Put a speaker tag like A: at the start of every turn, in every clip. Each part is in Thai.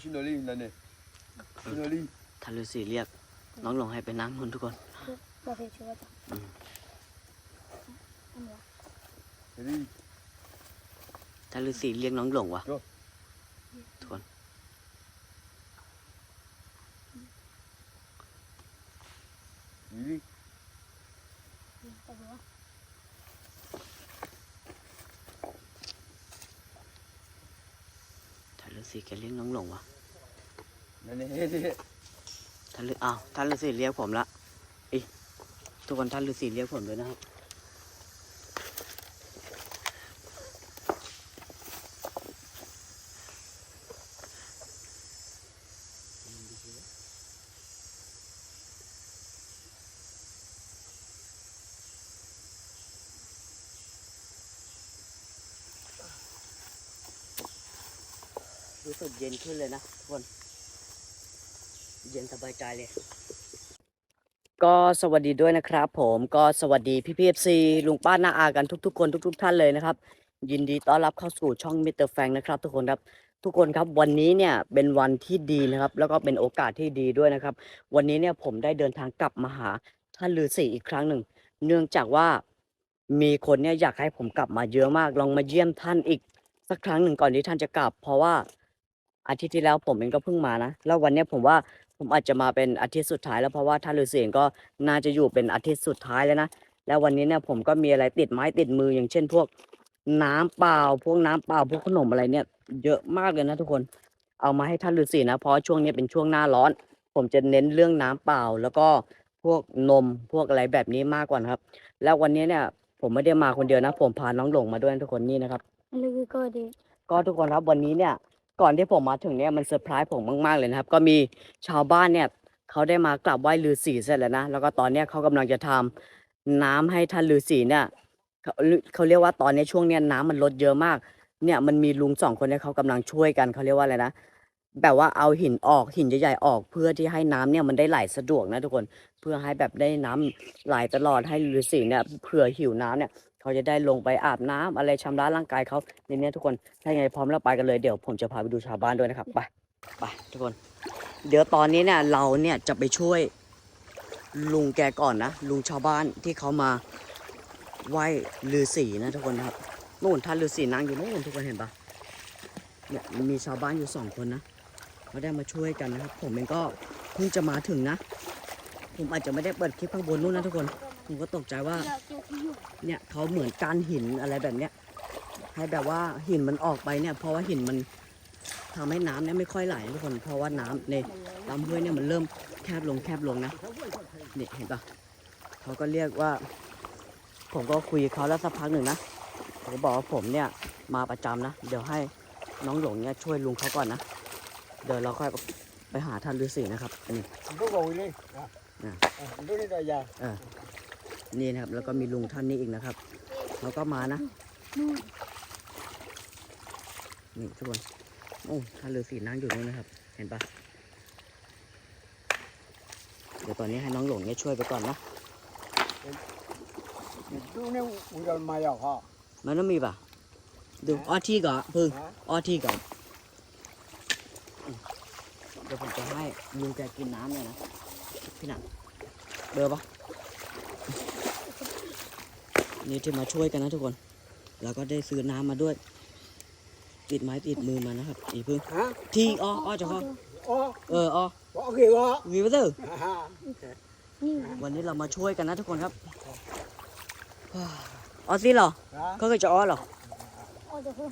A: ชิโนลีนั่นเนี่ยชิโนลี
B: ท่านฤาษีเรียก น้องหลงให้ไปน้ำมันทุกคน
C: บอกเพชัวจ้ะ
B: อืม
C: อันนี้
A: ลี
B: ท่านฤาษีเรียกน้องหลงวะ
A: โจ้
B: ทุกคน
A: ลี
C: แต่ว่า
B: ท่านฤาษีแกเรียกน้องหลงวะ
A: นั่นเนี่ยเฮ้ย
B: ท่านฤอ้าวท่านฤาษีเรียกผมละอีทุกคนท่านฤาษีเรียกผมด้วยนะครับ สึกเย็นขึ้นเลยนะทุกคน เย็นสบายใจเลย ก็สวัสดีด้วยนะครับผมก็สวัสดีพี่พีเอฟซีลุงป้าน้าอากันทุก ๆ คนทุก ๆ ท่านเลยนะครับ ยินดีต้อนรับเข้าสู่ช่องมิสเตอร์แฟงนะครับทุกคนครับทุกคนครับวันนี้เนี่ยเป็นวันที่ดีนะครับ แล้วก็เป็นโอกาสที่ดีด้วยนะครับ วันนี้เนี่ยผมได้เดินทางกลับมาหาท่านฤาษีอีกครั้งหนึ่ง เนื่องจากว่ามีคนเนี่ยอยากให้ผมกลับมาเยอะมาก ลองมาเยี่ยมท่านอีกสักครั้งหนึ่งก่อนที่ท่านจะกลับ เพราะว่า อาทิตย์ที่แล้วผมเองก็เพิ่งมานะ แล้ววันเนี้ยผมว่าผมอาจจะมาเป็นอาทิตย์สุดท้ายแล้วเพราะว่าท่านฤาษีเองก็น่าจะอยู่เป็นอาทิตย์สุดท้ายแล้วนะ แล้ววันนี้เนี่ยผมก็มีอะไรติดไม้ติดมืออย่างเช่น พวกน้ำเปล่า พวกน้ำเปล่าพวกขนมอะไรเนี่ย เยอะมากเลยนะทุกคน เอามาให้ท่านฤาษีนะ เพราะช่วงนี้เป็นช่วงหน้าร้อน ผมจะเน้นเรื่องน้ำเปล่า แล้วก็พวกนมพวกอะไรแบบนี้มากกว่านะครับ แล้ววันนี้เนี่ย ผมไม่ได้มาคนเดียวนะ ผมพาน้องหลงมาด้วยนะทุกคนนี่นะครับ
C: อันนี้คือก็ดี
B: ก็ทุกคนครับวันนี้เนี่ย ก่อนที่ผมมาถึงเนี่ยมันเซอร์ไพรส์ผมมากๆเลยนะครับ ก็มีชาวบ้านเนี่ยเขาได้มากราบไหว้ฤาษีเสร็จแล้วนะแล้วก็ตอนเนี้ยเขากำลังจะทำน้ำให้ท่านฤาษีเนี่ยเขาเขาเรียกว่าตอนนี้ช่วงเนี้ยน้ำมันลดเยอะมาก เนี่ยมันมีลุงสองคนเนี่ยเขากำลังช่วยกันเขาเรียกว่าอะไรนะแบบว่าเอาหินออกหินใหญ่ๆออกเพื่อที่ให้น้ำเนี่ยมันได้ไหลสะดวกนะทุกคนเพื่อให้แบบได้น้ำไหลตลอดให้ฤาษีเนี่ยเผื่อหิวน้ำเนี่ย เขาจะได้ลงไปอาบน้ำอะไรชำระร่างกายเขาในนี้ทุกคนถ้าไงพร้อมแล้วไปกันเลยเดี๋ยวผมจะพาไปดูชาวบ้านด้วยนะครับไปไปทุกคน เดี๋ยวตอนนี้เนี่ยเราเนี่ยจะไปช่วยลุงแกก่อนนะลุงชาวบ้านที่เขามาไหว้ฤาษีนะทุกคนนะครับนู่นท่านฤาษีนั่งอยู่นู่นทุกคนเห็นปะเนี่ยมีชาวบ้านอยู่สองคนนะเขาได้มาช่วยกันนะครับ ผมเองก็เพิ่งจะมาถึงนะ ผมอาจจะไม่ได้เปิดคลิปข้างบนนู่นนะทุกคน ผมก็ตกใจว่า
C: อยากเจอที่อยู่
B: เนี่ยเขาเหมือนการหินอะไรแบบเนี้ยให้แบบว่าหินมันออกไปเนี่ย เพราะว่าหินมันทำให้น้ำเนี่ยไม่ค่อยไหลทุกคนเพราะว่าน้ำในลำห้วยเนี่ยมันเริ่มแคบลงแคบลงนะเนี่ยเห็นปะเขาก็เรียกว่า ผมก็คุยกับเขาแล้วสักพักหนึ่งนะเขาก็บอกว่าผมเนี่ยมาประจำนะเดี๋ยวให้น้องหลงเนี่ยช่วยลุงเขาก่อนนะเดี๋ยวเราค่อยไปหาท่านฤาษีนะครับอันนี้
A: ดูกเอาเลยอะดูนี่ได้ยา
B: นี่นะครับ แล้วก็มีลุงท่านนี้อีกนะครับเขาก็มานะ
C: นู่น
B: นี่ทุกคนโอ้ท่านฤาษีนั่งอยู่นู่นนะครับ เห็นปะเดี๋ยวตอนนี้ให้น้องหลงเนี่ยช่วยไปก่อนนะ
A: ดูนี่อุจจาระมาอย่างฮะ
B: มันต้องมีปะดูอ้อที่ก่อนพึ่งอ้อที่ก่อนอืมเดี๋ยวผมจะให้ลุงแกกินน้ำเลยนะพี่หนักเบอร์ปะ นี่ที่มาช่วยกันนะทุกคน แล้วก็ได้ซื้อน้ำมาด้วย ติดไม้ติดมือมานะครับอีพึ่ง
A: ฮะ
B: ที่อ้ออ้อจะพอ
A: อ๋อ
B: เอออ้อ
A: โอเคก็
B: วีวัตเตอร์
A: ฮ่า
C: นี่
B: วันนี้เรามาช่วยกันนะทุกคนครับออสซี่เหรอ
A: ฮะ
B: ก็เคยจะออสเหรอ
C: โอ้เดี๋ยวเพิ่ม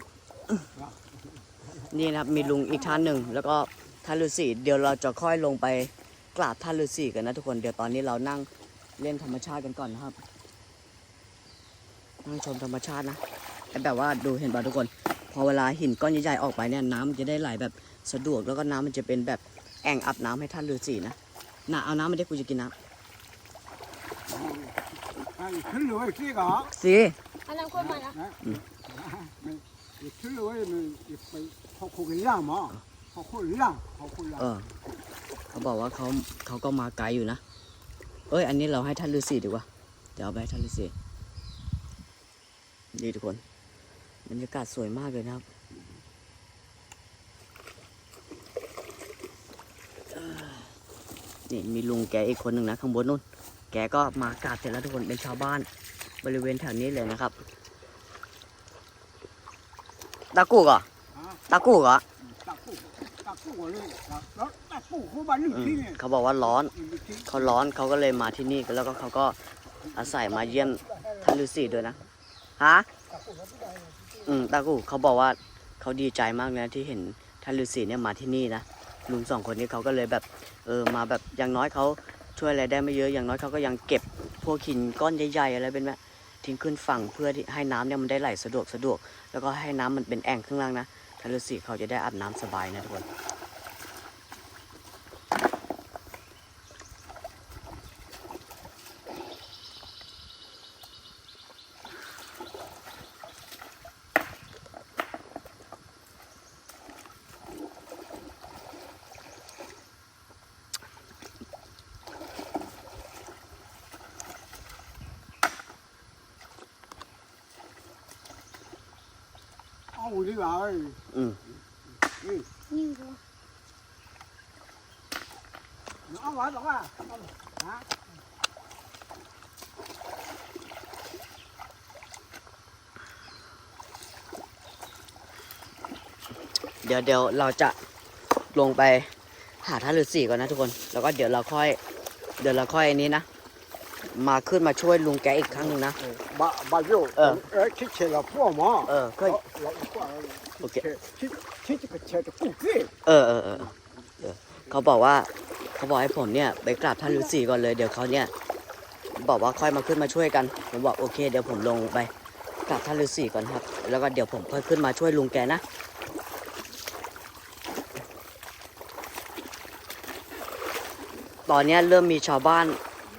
B: นี่นะครับมีลุงอีกท่านหนึ่งแล้วก็ท่านฤาษีเดี๋ยวเราจะค่อยลงไปกราบท่านฤาษีกันนะทุกคนเดี๋ยวตอนนี้เรานั่งเล่นธรรมชาติกันก่อนนะครับ นั่งชมธรรมชาตินะแต่แบบว่าดูเห็นป่ะทุกคน พอเวลาหินก้อนใหญ่ๆออกไปเนี่ยน้ำมันจะได้ไหลแบบสะดวกแล้วก็น้ำมันจะเป็นแบบแอ่งอาบน้ำให้ท่านฤาษีนะน่ะเอาน้ำมาได้กูจะกินน้
A: อะขึ้นเลยสิกะำ
B: สิ
C: อันนั้นคนมานะ
A: ขึ้นเลยมันไปเขาคุยล่างมั้งเขาคุยล่างเขาคุยล่าง
B: เออเขาบอกว่าเขาเขาก็มาไกลอยู่นะ เอ้ย อันนี้เราให้ท่านฤาษีดีกว่า เดี๋ยวเอาไปให้ท่านฤาษี ดีทุกคนบรรยากาศสวยมากเลยนะครับนี่มีลุงแกอีกคนหนึ่งนะข้างบนนู่น แกก็มากราบเสร็จแล้วทุกคนเป็นชาวบ้านบริเวณแถวนี้เลยนะครับตากูก่อ
A: อ่า
B: ตากูก่อ
A: ตะปูตะปูเลยแล้วตะปูเขาบ้านหนึ่ง
B: อืม
A: ที่เนี่ย
B: เขาบอกว่าร้อน
A: หนึ่งที่
B: เขาร้อนเขาก็เลยมาที่นี่แล้วก็เขาก็อาศัยมาเยี่ยมท่านฤาษีด้วยนะ ฮะอืมตากูเขาบอกว่าเขาดีใจมากเลยนะที่เห็นท่านฤาษีเนี่ยมาที่นี่นะลุงสองคนนี้เขาก็เลยแบบเออมาแบบอย่างน้อยเขาช่วยอะไรได้ไม่เยอะอย่างน้อยเขาก็ยังเก็บพวกหินก้อนใหญ่ๆอะไรเป็นแบบทิ้งขึ้นฝั่งเพื่อที่ให้น้ำเนี่ยมันได้ไหลสะดวกสะดวก แล้วก็ให้น้ำมันเป็นแอ่งข้างล่างนะท่านฤาษีเขาจะได้อาบน้ำสบายนะทุกคน
A: เอาดีกว่าเอ้ย
B: อืม
A: นี่
C: นี่เหรอ
A: เอาไว้บอกว่าเอาฮะ
B: เดี๋ยวเดี๋ยวเราจะลงไปหาท่านฤาษีก่อนนะทุกคน แล้วก็เดี๋ยวเราค่อย เดี๋ยวเราค่อยอันนี้นะ มาขึ้นมาช่วยลุงแกอีกครั้งหนึ่งนะ
A: บาบาโย
B: เออ
A: เออคิดเชลพ่อหมอ
B: เออค่อย
A: เราพ่อ
B: โอเค
A: คิดคิดจะเชลจะกู้กี้
B: เออเออเออเออเขาบอกว่าเขาบอกให้ผมเนี่ยไปกราบท่านฤาษีก่อนเลยเดี๋ยวเขาเนี่ย บอกว่าค่อยมาขึ้นมาช่วยกัน ผมบอกโอเค เดี๋ยวผมลงไปกราบท่านฤาษีก่อนครับ แล้วก็เดี๋ยวผมค่อยขึ้นมาช่วยลุงแกนะตอนเนี้ยเริ่มมีชาวบ้าน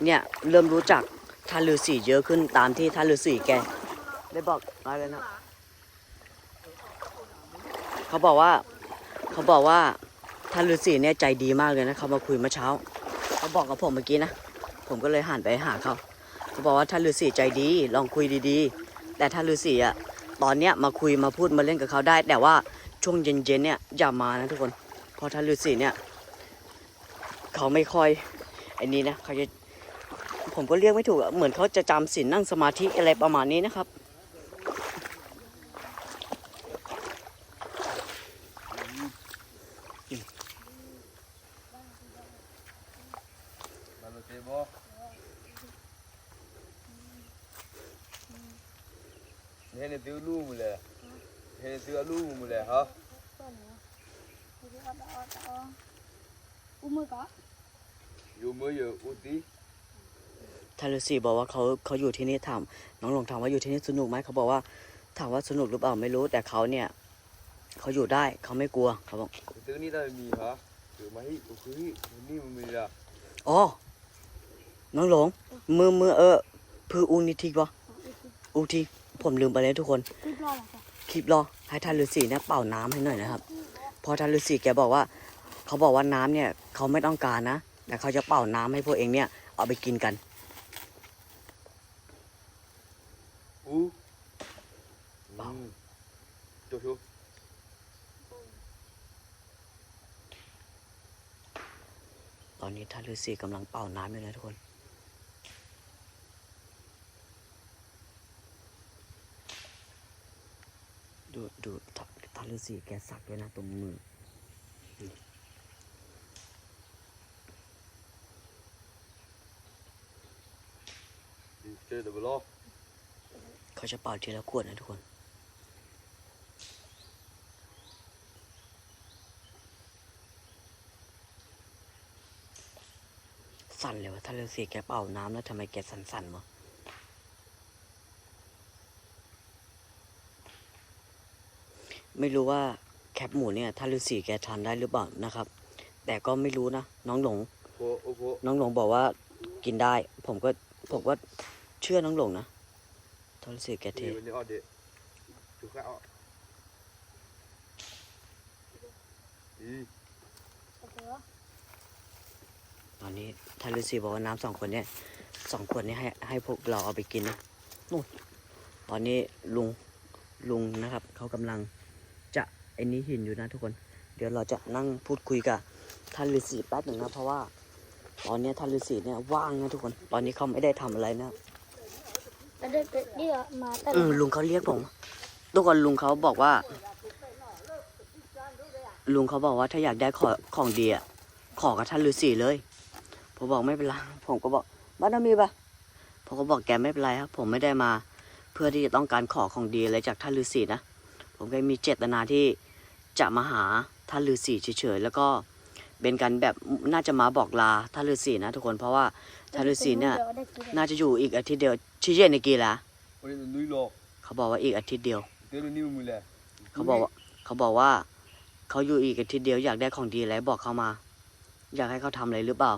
B: เนี่ยเริ่มรู้จักท่านฤาษีเยอะขึ้นตามที่ท่านฤาษีแกได้บอกอะไรนะเขาบอกว่า เขาบอกว่าท่านฤาษีเนี่ยใจดีมากเลยนะเขามาคุยเมื่อเช้า เขาบอกกับผมเมื่อกี้นะผมก็เลยหันไปหาเขาเขาบอกว่าท่านฤาษีใจดีลองคุยดีๆ แต่ท่านฤาษีอะตอนเนี้ยมาคุยมาพูดมาเล่นกับเขาได้ แต่ว่าช่วงเย็นๆเนี่ยอย่ามานะทุกคนเพราะท่านฤาษีเนี่ย เขาไม่ค่อยไอ้นี้นะเขาจะ ผมก็เรียกไม่ถูกเหมือนเขาจะจำศีลนั่งสมาธิอะไรประมาณนี้นะครับ
D: Kalau tebo. Ni ni tu lu mula. Ni tu lu mula ha.
C: ต้นเหรอดิเอาเอาเอาเอาอุ้มมือก่อน
D: Yo mo yo uti.
B: ท่านฤาษีบอกว่าเขาเขาอยู่ที่นี่ถามน้องหลงถามว่าอยู่ที่นี่สนุกไหมเขาบอกว่า ถามว่าสนุกหรือเปล่าไม่รู้ แต่เขาเนี่ยเขาอยู่ได้เขาไม่กลัวเขาบอก
D: Tu ni dah mi ha. Tu mai ukui ni mi la.
B: อ๋อน้องหลงมือมือเออพืออูนิทิกวะ
C: เอาอีกที
B: อูทีผมลืมไปเลยทุกคน
C: คลิปรอเหรอจ๊ะ
B: คลิปรอให้ท่านฤาษีเนี่ยเป่าน้ำให้หน่อยนะครับเพอท่านฤาษีแกบอกว่า เขาบอกว่าน้ำเนี่ยเขาไม่ต้องการนะแต่เขาจะเป่าน้ำให้พวกเองเนี่ยเอาไปกินกัน
D: Tu tu.
B: ตอนนี้ท่านฤาษีกำลังเป่าน้ำอยู่นะทุกคน ดูดูท่านท่านฤาษีแกสักด้วยนะตรงมือ
D: Tu dah belok.
B: เขาจะเป่าทีละขวดนะทุกคน สั่นเลยวะท่านฤาษีแกเป่าน้ำแล้วทำไมแกสั่นๆวะไม่รู้ว่าแคปหมูเนี่ยท่านฤาษีแกทานได้หรือเปล่านะครับ แต่ก็ไม่รู้นะน้องหลง
D: Ko ko.
B: น้องหลงบอกว่ากินได้ ผมก็ผมก็เชื่อน้องหลงนะท่านฤาษีแกเท
D: Ni ni ada. Tu ka. Ih.
C: โอเคเหรอ
B: ต อนนี้ท่านฤาษีบอกว่าน้ำสองคนเนี่ยสองขวดเนี่ยให้ให้พวกเราเอาไปกินนะนู่นตอนนี้ลุงลุงนะครับเขากำลังจะไอ้นี้หินอยู่นะทุกคน เดี๋ยวเราจะนั่งพูดคุยกับท่านฤาษีแป๊บหนึ่งนะเพราะว่า ตอนนี้ท่านฤาษีเนี่ยว่างนะทุกคน ตอนนี้เขาไม่ได้ทำอะไรนะ
C: แต่เด็กเดี๋ยวมาแต่
B: เออลุงเขาเรียกผมทุกคนลุงเขาบอกว่า ลุงเขาบอกว่าถ้าอยากได้ของของดีอะขอกับท่านฤาษีเลย ผมบอกไม่เป็นไรผมก็บอกบ้านนามีปะผมก็บอกแกไม่เป็นไรครับ ผมไม่ได้มา เพื่อที่จะต้องการขอของดีอะไรจากท่านฤาษีนะผมแค่มีเจตนาที่จะมาหาท่านฤาษีเฉยๆแล้วก็เป็นการแบบน่าจะมาบอกลาท่านฤาษีนะทุกคนเพราะว่าท่านฤาษีเนี่ยน่าจะอยู่อีกอาทิตย์เดียวชิเย็นในกี่ละ
D: โอ้ยนุ้ยหลอก
B: เขาบอกว่าอีกอาทิตย์เดียว
D: เดี๋ยวนิ้วมือเลย
B: เขาบอกว่าเขาบอกว่าเขาอยู่อีกอาทิตย์เดียวอยากได้ของดีอะไรบอกเขามา อยากให้เขาทำอะไรหรือเปล่า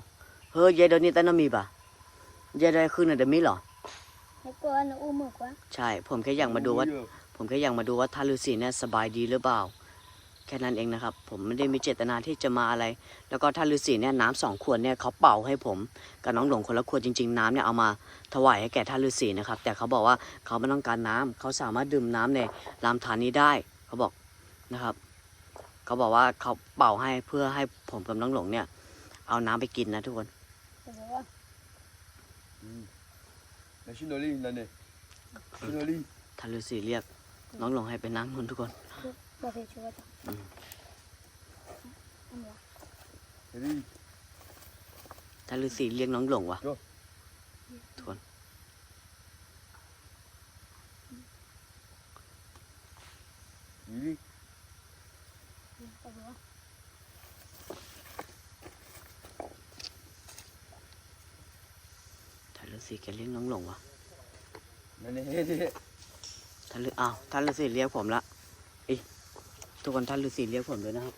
B: เฮ้ยเยเดยวนี้ตั้งนมีป่ะเยได้ขึ้นน่ะเดยวมีเหรอ
C: ให้กลัวหนูอุ้มมือกว่า
B: ใช่ ผมแค่อยากมาดูว่า ผมแค่อยากมาดูว่าท่านฤาษีเนี่ยสบายดีหรือเปล่า แค่นั้นเองนะครับ ผมไม่ได้มีเจตนาที่จะมาอะไร แล้วก็ท่านฤาษีเนี่ยน้ำสองขวดเนี่ยเขาเป่าให้ผมกับน้องหลงคนละขวดจริง ๆน้ำเนี่ยเอามาถวายให้แก่ท่านฤาษีนะครับ แต่เขาบอกว่าเขาไม่ต้องการน้ำเขาสามารถดื่มน้ำในลำธารนี้ได้เขาบอกนะครับ เขาบอกว่าเขาเป่าให้เพื่อให้ผมกับน้องหลงเนี่ย เอาน้ำไปกินนะทุกคน
C: แต่ว่า
D: แล้วชิโนลี่นั่นเนี่ยชิโนลี่
B: ท่านฤาษีเรียกน้องหลงให้ไปนั่งนู่นทุกคน
C: บอกให้ช่วยจ้ะ
B: อืม
C: อันเนี้ย
D: เฮ้ย
B: ท่านฤาษีเรียกน้องหลงวะ
D: โย่
B: ทุกคน
D: นี่
C: แต่ว่า
B: ท่านฤาษีแกเรียกน้องหลงวะ
D: นั่นเนี่ยเฮ้ยเฮ้ย
B: ท่านฤอ้าวท่านฤาษีเรียกผมละอีทุกคนท่านฤาษีเรียกผมด้วยนะครับ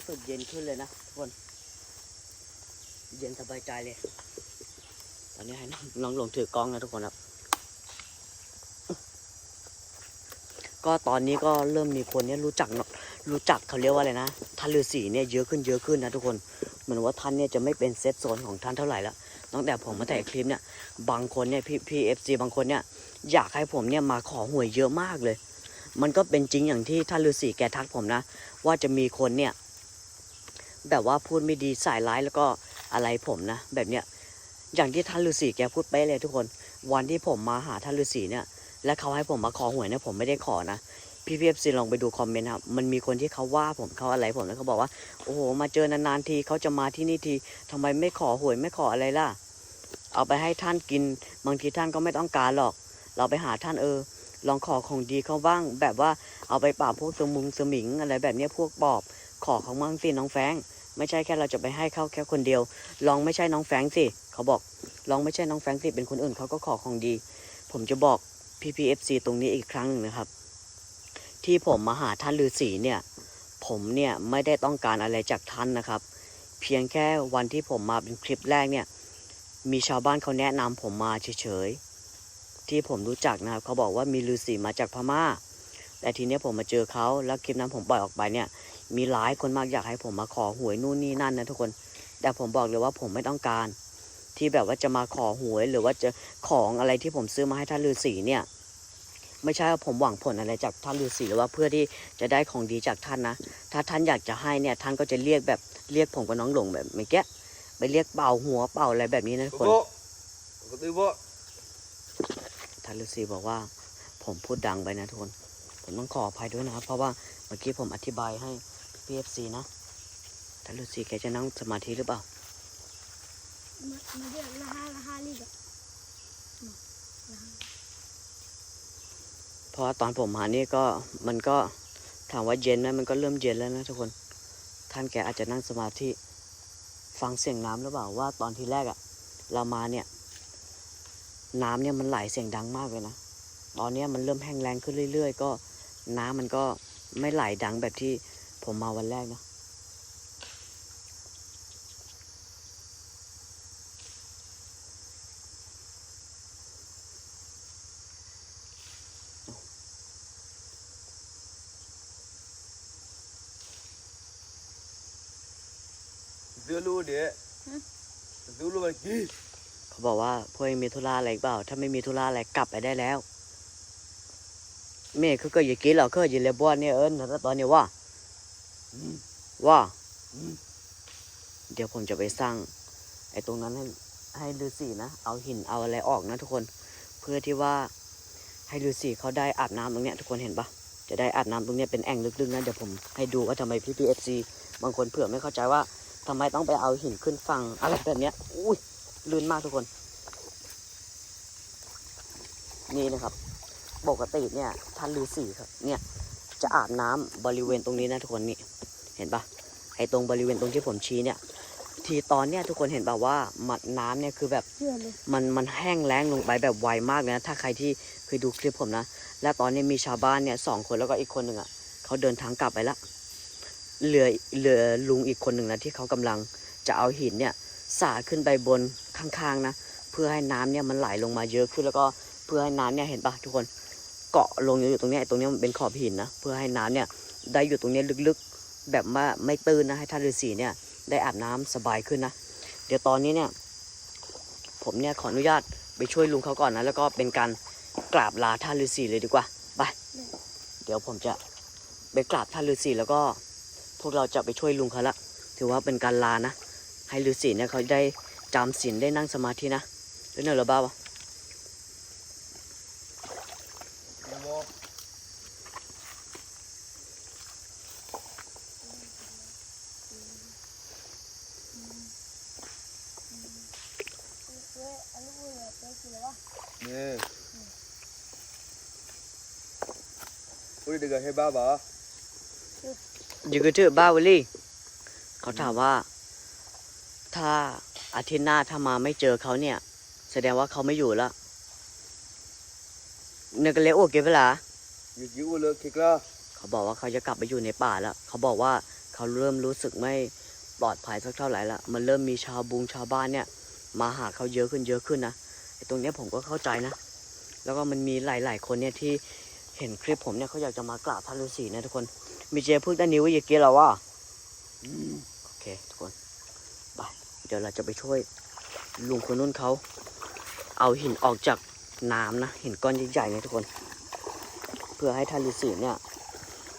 B: รู้สึกเย็นขึ้นเลยนะทุกคน เย็นสบายใจเลย ตอนนี้ให้น้องหลงถือกล้องนะทุกคนครับ ก็ตอนนี้ก็เริ่มมีคนเนี่ยรู้จักเนอะรู้จักเขาเรียกว่าอะไรนะท่านฤาษีเนี่ยเยอะขึ้นเยอะขึ้นนะทุกคนเหมือนว่าท่านเนี่ยจะไม่เป็นเซตโซนของท่านเท่าไหร่แล้วตั้งแต่ผมมาถ่ายคลิปเนี่ย บางคนเนี่ยพี่พี่เอฟซีบางคนเนี่ย อยากให้ผมเนี่ยมาขอหวยเยอะมากเลย มันก็เป็นจริงอย่างที่ท่านฤาษีแกทักผมนะ ว่าจะมีคนเนี่ย แบบว่าพูดไม่ดีใส่ร้ายแล้วก็อะไรผมนะ แบบเนี้ยอย่างที่ท่านฤาษีแกพูดไปเลยทุกคน วันที่ผมมาหาท่านฤาษีเนี่ย และเขาให้ผมมาขอหวยเนี่ยผมไม่ได้ขอนะพี่พีเอฟซีลองไปดูคอมเมนต์ครับมันมีคนที่เขาว่าผมเขาอะไรผมแล้วเขาบอกว่าโอ้โหมาเจอนานๆทีเขาจะมาที่นี่ทีทำไมไม่ขอหวยไม่ขออะไรล่ะ เอาไปให้ท่านกิน บางทีท่านก็ไม่ต้องการหรอก เราไปหาท่านเออ ลองขอของดีเขาบ้าง แบบว่าเอาไปปราบพวกสมุงสมิงอะไรแบบเนี้ยพวกปอบ ขอเของมั่งสิน้องแฟงไม่ใช่แค่เราจะไปให้เขาแค่คนเดียว ลองไม่ใช่น้องแฟงสิเขาบอกลองไม่ใช่น้องแฟงสิเป็นคนอื่นเขาก็ขอของดี ผมจะบอกพี่พีเอฟซีตรงนี้อีกครั้งหนึ่งนะครับ ที่ผมมาหาท่านฤาษีเนี่ย ผมเนี่ยไม่ได้ต้องการอะไรจากท่านนะครับ เพียงแค่วันที่ผมมาเป็นคลิปแรกเนี่ย มีชาวบ้านเขาแนะนำผมมาเฉยๆที่ผมรู้จักนะครับเขาบอกว่ามีฤาษีมาจากพม่า แต่ทีเนี้ยผมมาเจอเขาแล้วคลิปนั้นผมปล่อยออกไปเนี่ย มีหลายคนมากอยากให้ผมมาขอหวยนู่นนี่นั่นนะทุกคน แต่ผมบอกเลยว่าผมไม่ต้องการ ที่แบบว่าจะมาขอหวยหรือว่าจะของอะไรที่ผมซื้อมาให้ท่านฤาษีเนี่ย ไม่ใช่ว่าผมหวังผลอะไรจากท่านฤาษีหรือว่าเพื่อที่จะได้ของดีจากท่านนะ ถ้าท่านอยากจะให้เนี่ยท่านก็จะเรียกแบบเรียกผมกับน้องหลงแบบเมื่อกี้ไปเรียกเป่าหัวเป่าอะไรแบบนี้นะทุกคน
D: โบ๊ะก็ตื้อโบ๊ะ
B: ท่านฤาษีบอกว่าผมพูดดังไปนะทุกคน ผมต้องขออภัยด้วยนะครับ เพราะว่าเมื่อกี้ผมอธิบายให้ พีเอฟซีนะท่านฤาษีแกจะนั่งสมาธิหรือเปล่า
C: มามาเดี๋ยวละห้าละห้าลีกอะละห้า
B: เพราะว่าตอนผมมานี่ก็มันก็ถามว่าเย็นไหมมันก็เริ่มเย็นแล้วนะทุกคน ท่านแกอาจจะนั่งสมาธิฟังเสียงน้ำหรือเปล่าว่าตอนที่แรกอะเรามาเนี่ย น้ำเนี่ยมันไหลเสียงดังมากเลยนะตอนเนี้ยมันเริ่มแห้งแรงขึ้นเรื่อย ๆ ก็น้ำมันก็ไม่ไหลดังแบบที่ ผมมาวันแรกนะ
D: ซูลูเดี๋ยวซูลูมากี้
B: เขาบอกว่าพ่อเองมีธุระอะไรเปล่า ถ้าไม่มีธุระอะไรกลับไปได้แล้วเม่คือก็อย่ากี้หรอกก็อย่าเลยบ้านเนี่ยเอิญตอนนี้ว่า ว่า เดี๋ยวผมจะไปสร้าง ไอ้ตรงนั้นให้ให้ฤาษีนะ เอาหินเอาอะไรออกนะทุกคน เพื่อที่ว่าให้ฤาษีเขาได้อาบน้ำตรงเนี้ยทุกคนเห็นปะจะได้อาบน้ำตรงเนี้ยเป็นแอ่งลึกๆนะเดี๋ยวผมให้ดูว่าทำไมพี่พีเอฟซีบางคนเผื่อไม่เข้าใจว่าทำไมต้องไปเอาหินขึ้นฝั่งอะไรแบบเนี้ย อุ้ยลื่นมากทุกคน นี่นะครับ ปกติเนี่ยท่านฤาษีครับเนี่ยจะอาบน้ำบริเวณตรงนี้นะทุกคนนี่ เห็นปะไอ้ตรงบริเวณตรงที่ผมชี้เนี่ย ทีตอนเนี้ยทุกคนเห็นแบบว่ามันน้ำเนี่ยคือแบบ
C: เชื่อเลย
B: มันมันแห้งแล้งลงไปแบบไวมากเลยนะถ้าใครที่เคยดูคลิปผมนะ และตอนนี้มีชาวบ้านเนี่ยสองคนแล้วก็อีกคนหนึ่งอะเขาเดินทางกลับไปละเหลือเหลือลุงอีกคนหนึ่งนะที่เขากำลังจะเอาหินเนี่ยสาดขึ้นไปบนข้างๆนะเพื่อให้น้ำเนี่ยมันไหลลงมาเยอะขึ้นแล้วก็เพื่อให้น้ำเนี่ยเห็นปะทุกคนเกาะลงอยู่ตรงเนี้ยไอ้ตรงเนี้ยมันเป็นขอบหินนะเพื่อให้น้ำเนี่ยได้อยู่ตรงเนี้ยลึกๆ แบบว่าไม่ตื้นนะให้ท่านฤาษีเนี่ยได้อาบน้ำสบายขึ้นนะ เดี๋ยวตอนนี้เนี่ยผมเนี่ยขออนุญาตไปช่วยลุงเขาก่อนนะ แล้วก็เป็นการกราบลาท่านฤาษีเลยดีกว่าไปเดี๋ยวผมจะไปกราบท่านฤาษีแล้วก็พวกเราจะไปช่วยลุงเขาละถือว่าเป็นการลานะ ให้ฤาษีเนี่ยเขาได้จำศีลได้นั่งสมาธินะเรื่องเนอะบ้าวะ
C: เว้ยอันนี้กูเลยไปกินแล้ววะ
D: เนี่ยอุ้ยเด็กให้บ้าบ่
B: ยูกุถือบ้าวะลี่เขาถามว่า ถ้าอาทิตย์หน้าถ้ามาไม่เจอเขาเนี่ย แสดงว่าเขาไม่อยู่แล้วเนกเลโอเก็บเวลา
D: อยู่จิ้วเลยคิกละ
B: เขาบอกว่าเขาจะกลับไปอยู่ในป่าแล้ว เขาบอกว่าเขาเริ่มรู้สึกไม่ปลอดภัยสักเท่าไหร่ละมันเริ่มมีชาวบุงชาวบ้านเนี่ย มาหาเขาเยอะขึ้นเยอะขึ้นนะไอ้ตรงเนี้ยผมก็เข้าใจนะ แล้วก็มันมีหลาย ๆ คนเนี่ยที่เห็นคลิปผมเนี่ยเขาอยากจะมากราบท่านฤาษีนะทุกคน มีเจพูดด้านนี้ว่าอย่าเกลียดเราว่าโอเคทุกคนไปเดี๋ยวเราจะไปช่วยลุงคนนู้นเขาเอาหินออกจากน้ำนะหินก้อนใหญ่ๆเนี่ยทุกคน เพื่อให้ท่านฤาษีเนี่ย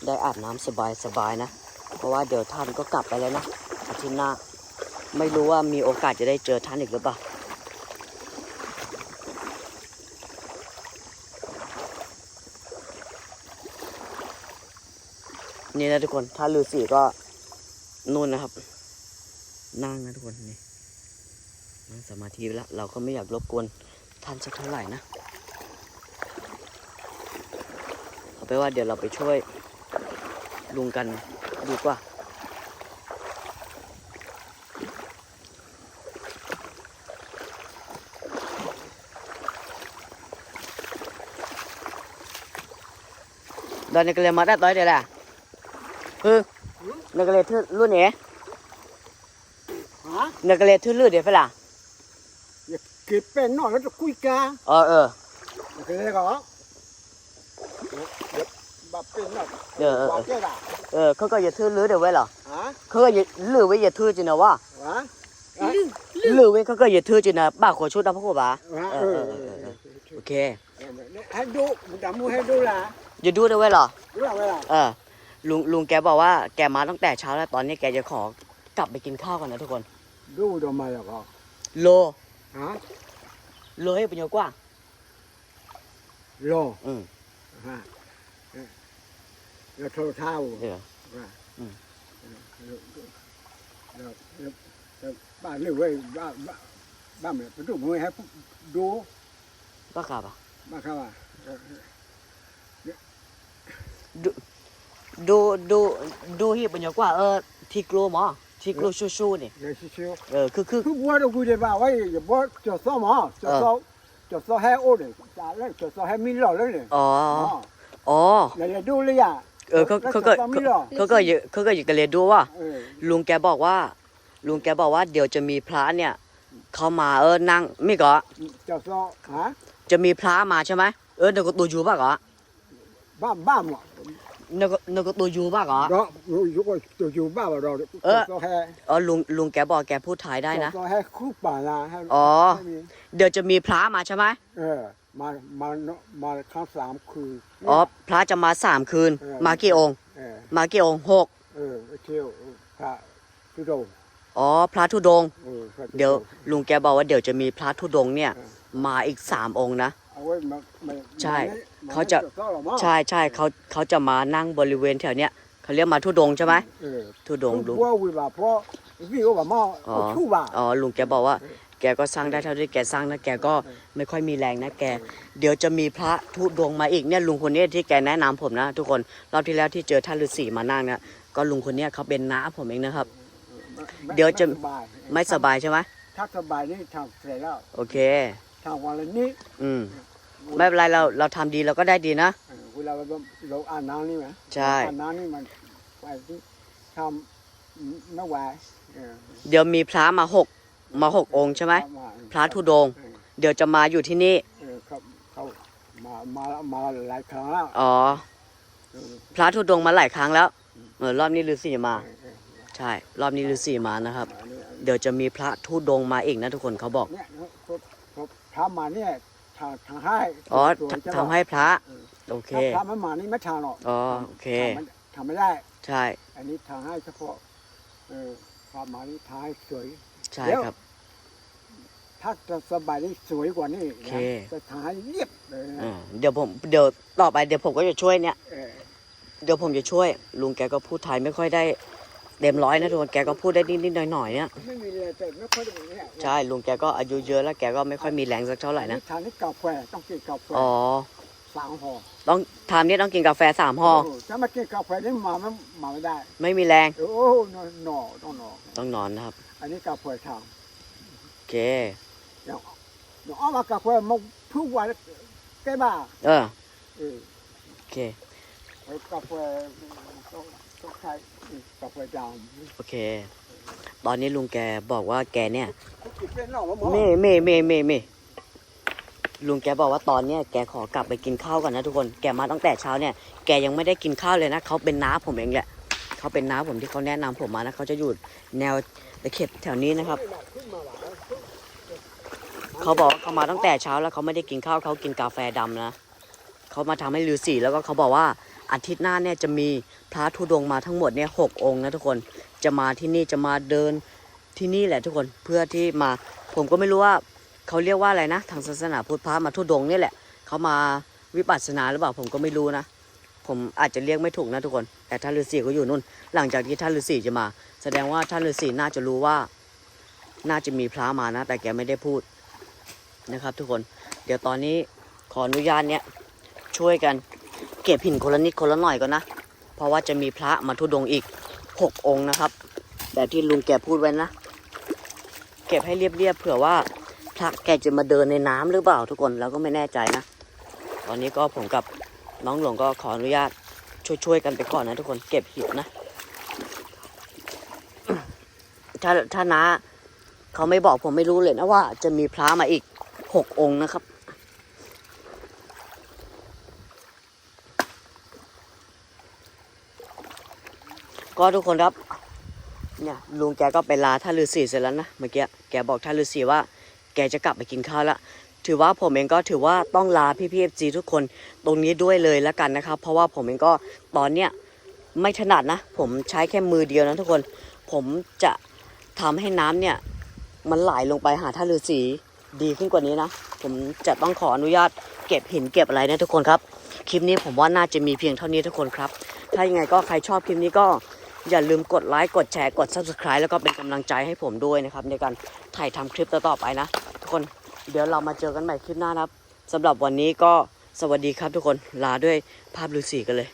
B: ได้อาบน้ำสบาสบายๆนะ เพราะว่าเดี๋ยวท่านก็กลับไปแล้วนะอาทิตย์หน้า ไม่รู้ว่ามีโอกาสจะได้เจอท่านอีกหรือเปล่านี่นะทุกคน ถ้าฤาษีก็นู่นนะครับ นั่งนะทุกคนนี่นั่งสมาธิไปแล้ว เราก็ไม่อยากรบกวนท่านสักเท่าไหร่นะ เอาไปนว่าเดี๋ยวเราไปช่วยลุงกันดีกว่า Đó này cái mà đã tới đây là Ừ Này cái thứ luôn nhỉ
A: ฮะ
B: Này cái thứ lửa để phải là
A: อย่าเก็บเป็นหน่อยแล้วจะคุยกัน
B: Ờ ờ
A: โอเคก็เดี๋ยวแบบเป็นหน่อย
B: เออเออ
A: บอกแค่ละ
B: Ờ có cái thứ lửa để phải là
A: ฮะ
B: Có cái lửa với thứ chứ nào quá
A: ฮะ
B: Lửa với có cái thứ chứ nào Bà khổ chút đâu có bà
A: ฮะ
B: เอ
A: เอ
B: อ
A: อ
B: เอ
A: เอ
B: อ
A: อ
B: เออ
A: เออ
B: Ok
A: ให้ดูดำมือให้ดูละ
B: Giờ đua đâu phải là
A: ดูละเวลา
B: Ờ ลุงลุงแกบอกว่าแกมาตั้งแต่เช้าแล้วตอนนี้แกจะขอกลับไปกินข้าวก่อนนะทุกคน
A: ดูทำไมล่ะก็
B: โล
A: ฮะ
B: โลให้เป็นเยอะกว่า
A: โล
B: อืม
A: ฮะเออแล้วโทรเท้า
B: เดี๋ยว
A: ว่า
B: อืม
A: แล้วแล้วแล้วบ้านเรื่องไว้บ้านบ้านบ้านเนี่ยไปดูมือให้ดู
B: ก็ขับอะ
A: มาครับว่า
B: ดูดูดูที่เป็นเยอะกว่าเออที่กลัวหมอที่กลัวชูชูๆนี่
A: เดี๋ยวชิว
B: เออคือคือ
A: ๆคือบัวเราคุยได้บ่าไว้อย่าบัวจอดซ้อมอ๋อจอดซ้อมจอดซ้อมให้โอ้เลยจ่าเลยจอดซ้อมให้มินหล่อเลยเนี่ย
B: อ๋อ
A: อ๋อ
B: อ๋อ
A: อย่าอย่าดูเลยอะ
B: เออเขาเขาก็
A: แล้วจอดซ้อมมินหล่อ
B: เขาก็อยู่เขาก็อยู่กันเลยดูว่า
A: เออ
B: ลุงแกบอกว่า ลุงแกบอกว่าเดี๋ยวจะมีพระเนี่ย เขามาเออนั่งไม่ก็
A: จอดซ้อมฮะ
B: จะมีพระมาใช่ไหมเออเดี๋ยวก็ตัวอยู่ป่ะก็
A: บ้ามบ้ามอะ
B: นึกนึกว่าตัวยูบ้างเหรอ
A: đó อยู่ก็ตัวอยู่บ้าบ่เรา
B: เออ
A: ก็แค่
B: อ๋อลุงลุงแกบอกแกพูดไทยได้นะ
A: ก็แค่คุกป่านะให้
B: อ๋อ
A: ให้มี
B: เดี๋ยวจะมีพระมาใช่ไหม
A: เออมามามาครั้งสามคืน
B: อ๋อพระจะมาสามคืน
A: เออ
B: มากี่องค์
A: เออ
B: มากี่องค์หก
A: เออไปเที่ยวพระทุดงค์
B: อ๋อพระธุดงค์
A: เออพระธุงค์
B: เดี๋ยวลุงแกบอกว่าเดี๋ยวจะมีพระธุดงค์เนี่ย
A: เออ
B: มาอีกสามองค์นะ
A: เอาไว้มามา
B: ใช่
A: มา
B: เขาจะ
A: ให้เจ้าหรอมั้ง
B: ใช่ใช่เขาเขาจะมานั่งบริเวณแถวเนี้ยเขาเรียกมาธุดงค์ใช่ไหม
A: เออ
B: ธุดงค์ลุง
A: พวกวิบาพวกวิวว่าหม้อ
B: อ๋อ
A: เอาชู่บ่า
B: อ๋อลุงแกบอกว่า แกก็สร้างได้เท่าที่แกสร้างนะแกก็ไม่ค่อยมีแรงนะแก เดี๋ยวจะมีพระธุดงค์มาอีกเนี่ยลุงคนเนี้ยที่แกแนะนำผมนะ ทุกคนรอบที่แล้วที่เจอท่านฤาษีมานั่งเนี่ยก็ลุงคนเนี้ยเขาเป็นน้าผมเองนะครับ
A: ไม่
B: เดี๋ยวจะ
A: ไม่สบาย
B: ไม่สบายใช่ไหม
A: ถ้าสบายนี่ทำเสร็จแล้ว
B: โอเค
A: ทำวันละนี้
B: อืม ไม่เป็นไรเราเราทำดีเราก็ได้ดีนะ
A: เออเวลาเราเราอ่านน้ำนี่ไหม
B: ใช่
A: อ่านน้ำนี่มันไปที่ทำไม่ไหวเออ
B: เดี๋ยวมีพระมาหกมาหกองค์ใช่ไหม
A: มา
B: พระธุดงค์
A: เออ
B: เดี๋ยวจะมาอยู่ที่นี่
A: เออเขาเขามามามาหลายครั้งแล้ว
B: อ๋อ
A: เออ
B: พระธุดงค์มาหลายครั้งแล้วเออรอบนี้ฤาษีมา
A: เออเออ
B: ใช่ รอบนี้ฤาษีมานะครับ
A: อันนี้อันนี้
B: เดี๋ยวจะมีพระธุดงค์มาอีกนะทุกคนเขาบอก
A: เนี่ยเขาเขาทำมาเนี่ย ทางทางให้
B: อ๋อ
A: สวยๆ
B: ทำให้พระ
A: เออ
B: โอเค
A: ถ้าทำไม่มานี่ไม่ทางหรอก
B: อ๋อโอเค
A: ทำไม่ทำไม่ได้
B: ใช่
A: อันนี้ทางให้เฉพาะเออความหมายนี่ทางให้สวย
B: ใช่ครับ
A: ถ้าจะสบายนี่สวยกว่านี่
B: โอเค
A: นะจะทางให้เรียบเลยนะ
B: อืมเดี๋ยวผมเดี๋ยวต่อไปเดี๋ยวผมก็จะช่วยเนี่ย
A: เออ
B: เดี๋ยวผมจะช่วย ลุงแกก็พูดไทยไม่ค่อยได้ เต็มร้อยนะทุกคนแกก็พูดได้นิดๆหน่อยๆเนี่ย
A: ไม่มีเลยแต่ไม่ค่อยได้แบบเนี้ย
B: ใช่ลุงแกก็อายุเยอะแล้วแกก็ไม่ค่อยมีแรงสักเท่าไหร่นะ
A: ทานนี่กาแฟต้องกินกาแฟ
B: อ๋อ
A: สามห่อ
B: ต้องทำเนี่ยต้องกินกาแฟสามห่อ
A: โถ้าไม่กินกาแฟนี่มาไม่มาไม่ได้
B: ไม่มีแรง
A: โอ้หนอหนอต้องหนอ
B: ต้องนอนนะครับ
A: อันนี้กาแฟทาง
B: โอเค
A: อย่างอย่างเอามากาแฟมาทุกวันแก้บ้า
B: เออ
A: เออ
B: โอเค
A: ไอ้กาแฟ ต้องต้องใช้กาแฟด
B: โอเค ตอนนี้ลุงแกบอกว่าแกเนี่ยำ
A: กินเป็นหนอหมอ
B: เม่เม่เม่เม่เม่ลุงแกบอกว่าตอนเนี้ยแกขอกลับไปกินข้าวก่อนนะทุกคน แกมาตั้งแต่เช้าเนี่ย แกยังไม่ได้กินข้าวเลยนะเขาเป็นน้าผมเองแหละเขาเป็นน้าผมที่เขาแนะนำผมมานะเขาจะอยู่แนวตะเข็บแถวนี้นะครับ เขาบอกว่าเขามาตั้งแต่เช้าแล้วเขาไม่ได้กินข้าวเขากินกาแฟดำนะเขามาทำให้ลือสีแล้วก็เขาบอกว่า อาทิตย์หน้าเนี่ยจะมีพระธุดงมาทั้งหมดเนี่ยหกองค์นะทุกคนจะมาที่นี่จะมาเดินที่นี่แหละทุกคนเพื่อที่มา ผมก็ไม่รู้ว่าเขาเรียกว่าอะไรนะ ทางศาสนาพุทธพระมาธุดงนี่แหละเขามาวิปัสสนาหรือเปล่าผมก็ไม่รู้นะ ผมอาจจะเรียกไม่ถูกนะทุกคน แต่ท่านฤาษีเขาอยู่นู่น หลังจากที่ท่านฤาษีจะมา แสดงว่าท่านฤาษีน่าจะรู้ว่า น่าจะมีพระมานะ แต่แกไม่ได้พูดนะครับ ทุกคน เดี๋ยวตอนนี้ขออนุญาตเนี่ยช่วยกัน เก็บหินคนละนิดคนละหน่อยก่อนนะ เพราะว่าจะมีพระมาทุดงอีกหกองค์นะครับแต่ที่ลุงแกพูดไว้นะ เก็บให้เรียบๆเผื่อว่าพระแกจะมาเดินในน้ำหรือเปล่าทุกคนเราก็ไม่แน่ใจนะ ตอนนี้ก็ผมกับน้องหลวงก็ขออนุญาตช่วยๆกันไปก่อนนะทุกคนเก็บหินนะถ้าถ้าน้าเขาไม่บอกผมไม่รู้เลยนะว่าจะมีพระมาอีกหกองค์นะครับ ก็ทุกคนครับ เนี่ยลุงแกก็ไปลาท่านฤาษีเสร็จแล้วนะเมื่อกี้แกบอกท่านฤาษีว่า แกจะกลับไปกินข้าวล้วถือว่าผมเองก็ถือว่าต้องลาพี่พีเอฟซีทุกคนตรงนี้ด้วยเลยแล้วกันนะครับ เพราะว่าผมเองก็ตอนเนี้ยไม่ถนัดนะ ผมใช้แค่มือเดียวนะทุกคน ผมจะทำให้น้ำเนี่ยมันไหลลงไปหาท่านฤาษีดีขึ้นกว่านี้นะ ผมจะต้องขออนุญาตเก็บหินเก็บอะไรนะทุกคนครับ คลิปนี้ผมว่าน่าจะมีเพียงเท่านี้ทุกคนครับ ถ้ายังไงก็ใครชอบคลิปนี้ก็ อย่าลืมกดไลค์กดแชร์กด subscribe แล้วก็เป็นกำลังใจให้ผมด้วยนะครับ ในการถ่ายทำคลิปต่อๆไปนะ ทุกคนเดี๋ยวเรามาเจอกันใหม่คลิปหน้านะครับสำหรับวันนี้ก็สวัสดีครับทุกคนลาด้วยภาพฤาษีกันเลย